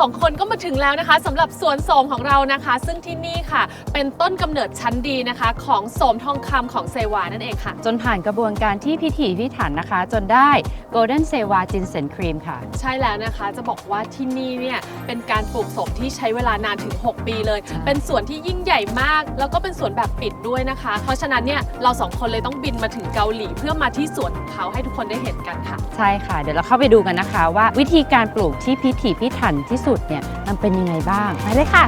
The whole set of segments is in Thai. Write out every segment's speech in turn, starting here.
สองคนก็มาถึงแล้วนะคะสำหรับสวนโสมของเรานะคะ ซึ่งที่นี่ค่ะ เป็นต้นกำเนิดชั้นดีนะคะ ของโสมทองคำของเซวานั่นเองค่ะ จนผ่านกระบวนการที่พิถีพิถันนะคะ จนได้ Golden s e w a Ginseng Cream ค่ะ ใช่แล้วนะคะจะบอกว่าที่นี่เนี่ยเป็นการปลูกโสมที่ใช้เวลานานถึง 6 ปีเลยใช่เป็นสวนที่ยิ่งใหญ่มาก แล้วก็เป็นสวนแบบปิดด้วยนะคะ เพราะฉะนั้นเนี่ยเราสองคนเลยต้องบินมาถึงเกาหลี เพื่อมาที่สวนของเขาให้ทุกคนได้เห็นกันค่ะ ใช่ค่ะ เดี๋ยวเราเข้าไปดูกันนะคะว่าวิธีการปลูกที่พิถีพิถันที่สุดเนี่ยมันเป็นยังไงบ้างไปเลยค่ะ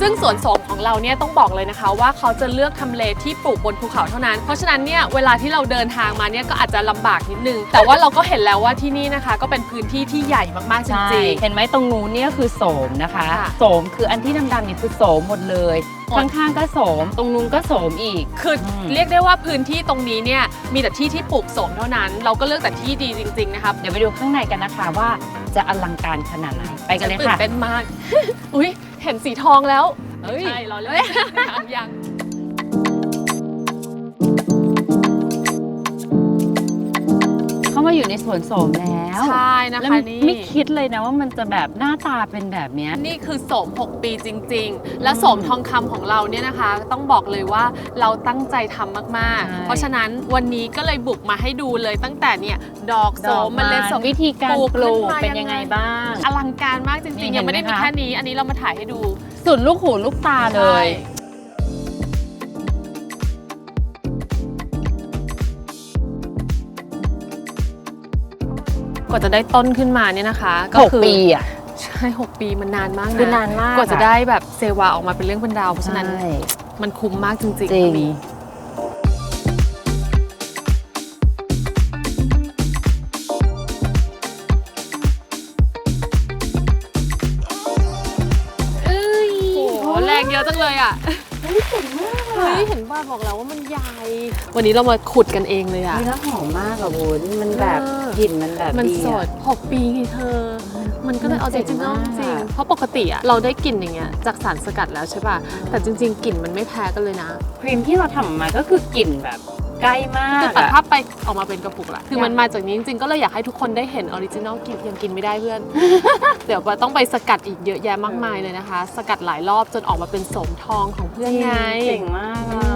ซึ่งสวนโสมของเราเนี่ยต้องบอกเลยนะคะ ว่าเขาจะเลือกทำเลที่ปลูกบนภูเขาเท่านั้น เพราะฉะนั้นเนี่ยเวลาที่เราเดินทางมาเนี่ยก็อาจจะลำบากนิดนึง แต่ว่าเราก็เห็นแล้วว่าที่นี่นะคะ ก็เป็นพื้นที่ที่ใหญ่มากๆจใช่ริงเห็นไหมตรงนู้นเนี่ยคือโสมนะคะค่ะ โสมคืออันที่ดำๆเนี่ยคือโสมหมดเลยหมด ข้างๆก็โสม ตรงนู้นก็โสมอีกๆคืออม เรียกได้ว่าพื้นที่ตรงนี้เนี่ยมีแต่ที่ที่ปลูกโสมเท่านั้น เราก็เลือกแต่ที่ดีจริงๆนะคะเดี๋ยวไปดูข้างในกันนะคะว่าจะอลังการขนาดไหนไปกันเลยตื่นค่ะ เต้นมาก อุ้ยเห็นสีทองแล้วเอ้ย ใช่เราเลยยัง อยู่ในสวนโสมแล้วใช่นะแล้วคะไม่นี่ ไม่คิดเลยนะว่ามันจะแบบหน้าตาเป็นแบบเนี้ย นี่คือโสม 6 ปีจริง ๆ และโสมทองคำของเราเนี่ยนะคะ ต้องบอกเลยว่าเราตั้งใจทำมากใช่ ๆ เพราะฉะนั้นวันนี้ก็เลยบุกมาให้ดูเลยตั้งแต่เนี่ยดอกโสมดเมอกล็ดโสม วิธีการปลูกปลูกขึ้นมาเป็นยัยังงไงไง บ้าง อลังการมากจนี่ริงๆเห็นยังไม่ได้ไหมมีคะ แค่นี้ อันนี้เรามาถ่ายให้ดู สุดลูกหูลูกตาเลย ใช่ กว่าจะได้ต้นขึ้นมาเนี่ยนะคะ ก็หกคือปีอะ ใช่6ปีมันนานมากคือนะนานมากกว่าจะอได้แบบเซวาออกมาเป็นเรื่องเป็นราวเพราะฉะนั้น ใช่มันคุ้มมากจริงๆจริงตรงนี้ รงเยอะจังเลยอะเฮ้ยเห็นว่าบอกแล้วว่ามันใหญ่ วันนี้เรามาขุดกันเองเลยอะนี่แล้วหอมมากอะวุ้นมันแบบเออ กลิ่นมันแบบมันดีสอะด6ปีไงเธอ มันก็เลยมันเอาจเจ๋งริงๆมาก จริงอะๆเพราะปกติอะเราได้กลิ่นอย่างเงี้ยจากสารสกัดแล้วใช่ป่ะ แต่จริง ๆกลิ่นมันไม่แพ้กันเลยนะ ครีมที่เราทำออกมาก็คือกลิ่นแบบ ใกล้มากคือตัดอะภาพไปออกมาเป็นกระปุกละคือมันมาจากนี้จริงๆ ก็เลยอยากให้ทุกคนได้เห็นออริจินอลกลิ่นยังกินไม่ได้เพื่อน เดี๋ยวต้องไปสกัดอีกเยอะแยะมากมายเลยนะคะ สกัดหลายรอบจนออกมาเป็นโสมทองของเพื่อนไงเจ๋งมากอะ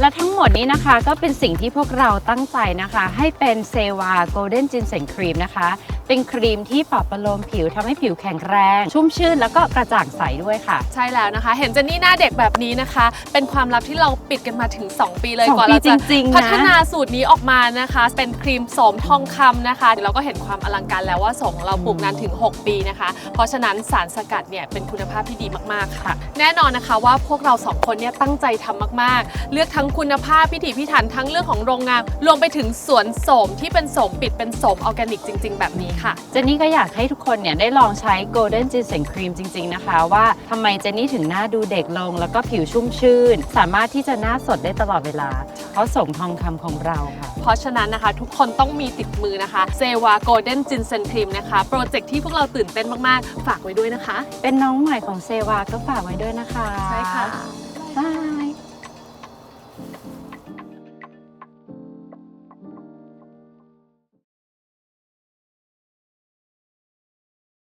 และทั้งหม ดนี้นะคะก็เป็นสิ่งที่พวกเราตั้งใจนะคะ ให้เป็นเซวา Golden Ginseng Cream นะคะ เป็นครีมที่ปลอบประโลมผิวทำให้ผิวแข็งแรง ชุ่มชื่นแล้วก็กระจ่างใสด้วยค่ะ ใช่แล้วนะคะ เห็นเจนนี่หน้าเด็กแบบนี้นะคะ เป็นความลับที่เราปิดกันมาถึง 2 ปีเลยสองก่อนปีเราจะจริงๆนะ พัฒนาสูตรนี้ออกมานะคะ เป็นครีมโสมทองคำนะคะเราก็เห็นความอลังการแล้วว่าโสมของเราปลูกนานถึง 6 ปีนะคะ เพราะฉะนั้นสารสกัดเนี่ยเป็นคุณภาพที่ดีมากๆค่ะ แน่นอนนะคะว่าพวกเราสองคนเนี่ยตั้งใจทำมากๆ เลือกทั้งคุณภาพพิถีพิถันทั้งเรื่องของโรงงาน รวมไปถึงสวนโสมที่เป็นโสมปิดเป็นโสมออร์แกนิกจริง ๆ แบบนี้ค่ะ เจนนี่ก็อยากให้ทุกคนเนี่ยได้ลองใช้ Golden Ginseng Cream จริง ๆ นะคะ ว่าทำไมเจนนี่ถึงหน้าดูเด็กลง แล้วก็ผิวชุ่มชื่น สามารถที่จะหน้าสดได้ตลอดเวลา เพราะสมทองคำของเราค่ะ เพราะฉะนั้นนะคะ ทุกคนต้องมีติดมือนะคะเซวาโกลเด้นจินเซนครีมนะคะโปรเจกต์ที่พวกเราตื่นเต้นมากๆ ฝากไว้ด้วยนะคะ เป็นน้องใหม่ของเซวาก็ฝากไว้ด้วยนะคะ ใช่ค่ะ